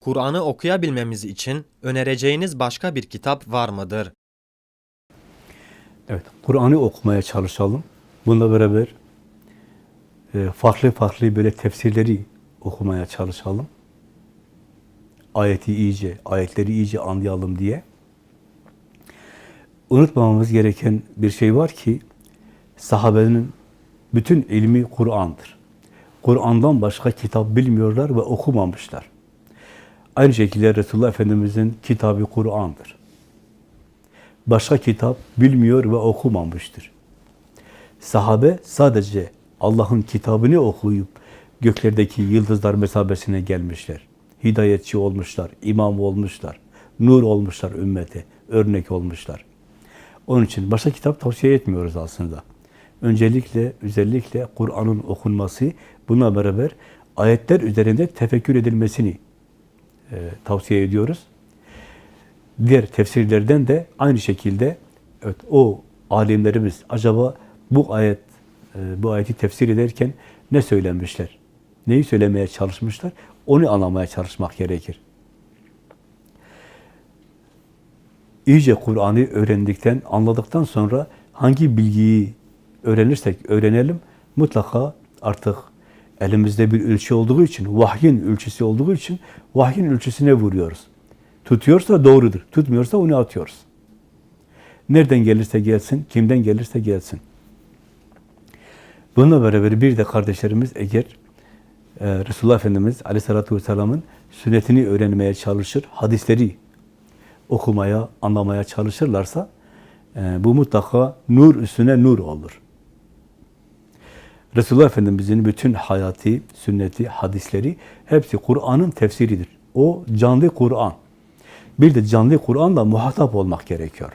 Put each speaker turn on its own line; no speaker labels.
Kur'an'ı okuyabilmemiz için önereceğiniz başka bir kitap var mıdır?
Evet, Kur'an'ı okumaya çalışalım. Bununla beraber e, farklı farklı böyle tefsirleri okumaya çalışalım. Ayeti iyice, ayetleri iyice anlayalım diye. Unutmamamız gereken bir şey var ki, sahabenin bütün ilmi Kur'an'dır. Kur'an'dan başka kitap bilmiyorlar ve okumamışlar. Aynı şekilde Resulullah Efendimiz'in kitabı Kur'an'dır başka kitap bilmiyor ve okumamıştır. Sahabe sadece Allah'ın kitabını okuyup göklerdeki yıldızlar mesabesine gelmişler. Hidayetçi olmuşlar, imam olmuşlar, nur olmuşlar ümmete, örnek olmuşlar. Onun için başka kitap tavsiye etmiyoruz aslında. Öncelikle, özellikle Kur'an'ın okunması, buna beraber ayetler üzerinde tefekkür edilmesini e, tavsiye ediyoruz diğer tefsirlerden de aynı şekilde evet, o alimlerimiz acaba bu ayet e, bu ayeti tefsir ederken ne söylemişler? Neyi söylemeye çalışmışlar? Onu anlamaya çalışmak gerekir. İyice Kur'an'ı öğrendikten, anladıktan sonra hangi bilgiyi öğrenirsek öğrenelim, mutlaka artık elimizde bir ölçü olduğu için, vahyin ölçüsü olduğu için vahyin ölçüsüne vuruyoruz. Tutuyorsa doğrudur. Tutmuyorsa onu atıyoruz. Nereden gelirse gelsin, kimden gelirse gelsin. Bununla beraber bir de kardeşlerimiz eğer e, Resulullah Efendimiz Aleyhisselatü Vesselam'ın sünnetini öğrenmeye çalışır, hadisleri okumaya, anlamaya çalışırlarsa e, bu mutlaka nur üstüne nur olur. Resulullah Efendimiz'in bütün hayatı, sünneti, hadisleri hepsi Kur'an'ın tefsiridir. O canlı Kur'an. Bir de canlı Kur'an'la muhatap olmak gerekiyor.